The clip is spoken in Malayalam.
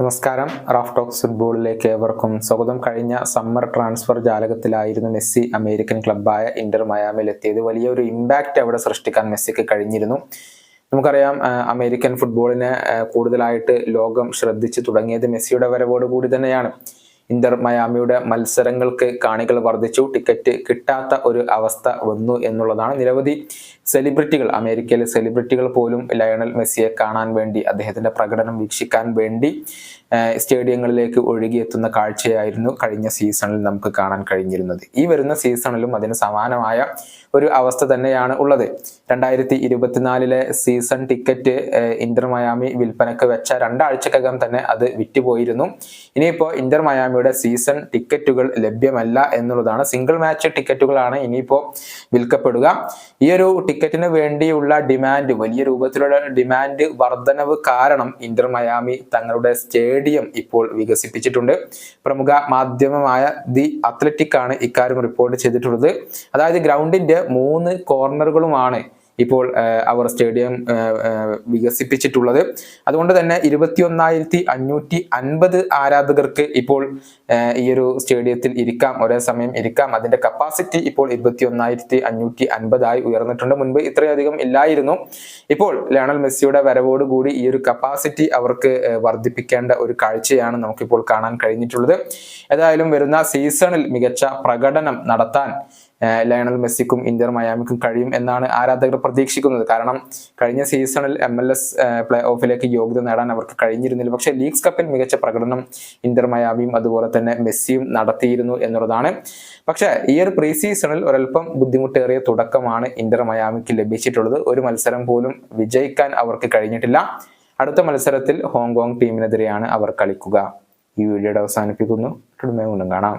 നമസ്കാരം. റാഫ് ടോക്സ് ഫുട്ബോളിലേക്ക് ഏവർക്കും സ്വാഗതം. കഴിഞ്ഞ സമ്മർ ട്രാൻസ്ഫർ ജാലകത്തിലായിരുന്നു മെസ്സി അമേരിക്കൻ ക്ലബ്ബായ ഇന്റർ മയാമിൽ എത്തിയത് വലിയൊരു ഇമ്പാക്റ്റ് അവിടെ സൃഷ്ടിക്കാൻ മെസ്സിക്ക് കഴിഞ്ഞിരുന്നു. നമുക്കറിയാം അമേരിക്കൻ ഫുട്ബോളിനെ കൂടുതലായിട്ട് ലോകം ശ്രദ്ധിച്ചു തുടങ്ങിയത് മെസ്സിയുടെ വരവോടുകൂടി തന്നെയാണ്. ഇന്റർ മയാമിയുടെ മത്സരങ്ങൾക്ക് കാണികൾ വർദ്ധിച്ചു ടിക്കറ്റ് കിട്ടാത്ത ഒരു അവസ്ഥ വന്നു എന്നുള്ളതാണ് നിരവധി സെലിബ്രിറ്റികൾ അമേരിക്കയിലെ സെലിബ്രിറ്റികൾ പോലും ലയണൽ മെസ്സിയെ കാണാൻ വേണ്ടി അദ്ദേഹത്തിന്റെ പ്രകടനം വീക്ഷിക്കാൻ വേണ്ടി സ്റ്റേഡിയങ്ങളിലേക്ക് ഒഴുകിയെത്തുന്ന കാഴ്ചയായിരുന്നു കഴിഞ്ഞ സീസണിൽ നമുക്ക് കാണാൻ കഴിഞ്ഞിരുന്നത്. ഈ വരുന്ന സീസണിലും അതിന് സമാനമായ ഒരു അവസ്ഥ തന്നെയാണ് ഉള്ളത്. രണ്ടായിരത്തി ഇരുപത്തിനാലിലെ സീസൺ ടിക്കറ്റ് ഇന്റർ മയാമി വിൽപ്പനക്ക് വെച്ച രണ്ടാഴ്ചക്കകം തന്നെ അത് വിറ്റുപോയിരുന്നു. ഇനിയിപ്പോൾ ഇന്റർ മയാമിയുടെ സീസൺ ടിക്കറ്റുകൾ ലഭ്യമല്ല എന്നുള്ളതാണ് സിംഗിൾ മാച്ച് ടിക്കറ്റുകളാണ് ഇനിയിപ്പോൾ വിൽക്കപ്പെടുക. ഈ ഒരു ടിക്കറ്റിന് വേണ്ടിയുള്ള ഡിമാൻഡ് വലിയ രൂപത്തിലുള്ള ഡിമാൻഡ് വർധനവ് കാരണം ഇന്റർ മയാമി തങ്ങളുടെ സ്റ്റേഡിയം ഇപ്പോൾ വികസിപ്പിച്ചിട്ടുണ്ട്. പ്രമുഖ മാധ്യമമായ ദി അത്ലറ്റിക് ആണ് ഇക്കാര്യം റിപ്പോർട്ട് ചെയ്തിട്ടുള്ളത്. അതായത് ഗ്രൗണ്ടിന്റെ മൂന്ന് കോർണറുകളുമാണ് ഇപ്പോൾ അവർ സ്റ്റേഡിയം വികസിപ്പിച്ചിട്ടുള്ളത്. അതുകൊണ്ട് തന്നെ ഇരുപത്തിയൊന്നായിരത്തി അഞ്ഞൂറ്റി അൻപത് ആരാധകർക്ക് ഇപ്പോൾ ഈ ഒരു സ്റ്റേഡിയത്തിൽ ഇരിക്കാം ഒരേ സമയം ഇരിക്കാം. അതിന്റെ കപ്പാസിറ്റി ഇപ്പോൾ ഇരുപത്തിയൊന്നായിരത്തി അഞ്ഞൂറ്റി അൻപതായി ഉയർന്നിട്ടുണ്ട്. മുൻപ് ഇത്രയധികം ഇല്ലായിരുന്നു. ഇപ്പോൾ ലയണൽ മെസ്സിയുടെ വരവോടുകൂടി ഈ ഒരു കപ്പാസിറ്റി അവർക്ക് വർദ്ധിപ്പിക്കേണ്ട ഒരു കാഴ്ചയാണ് നമുക്കിപ്പോൾ കാണാൻ കഴിഞ്ഞിട്ടുള്ളത്. ഏതായാലും വരുന്ന സീസണിൽ മികച്ച പ്രകടനം നടത്താൻ ലയണൽ മെസ്സിക്കും ഇന്റർ മയാമിക്കും കഴിയും എന്നാണ് ആരാധകർ പ്രതീക്ഷിക്കുന്നത്. കാരണം കഴിഞ്ഞ സീസണിൽ എം എൽ എസ് പ്ലേ ഓഫിലേക്ക് യോഗ്യത നേടാൻ അവർക്ക് കഴിഞ്ഞിരുന്നില്ല. പക്ഷേ ലീഗ്സ് കപ്പിൽ മികച്ച പ്രകടനം ഇന്റർ മയാമിയും അതുപോലെ തന്നെ മെസ്സിയും നടത്തിയിരുന്നു എന്നുള്ളതാണ്. പക്ഷേ ഈ ഒരു പ്രീ സീസണിൽ ഒരല്പം ബുദ്ധിമുട്ടേറിയ തുടക്കമാണ് ഇന്റർ മയാമിക്ക് ലഭിച്ചിട്ടുള്ളത്. ഒരു മത്സരം പോലും വിജയിക്കാൻ അവർക്ക് കഴിഞ്ഞിട്ടില്ല. അടുത്ത മത്സരത്തിൽ ഹോങ്കോങ് ടീമിനെതിരെയാണ് അവർ കളിക്കുക. ഈ വീഡിയോയുടെ അവസാനിപ്പിക്കുന്നു. വീണ്ടും കാണാം.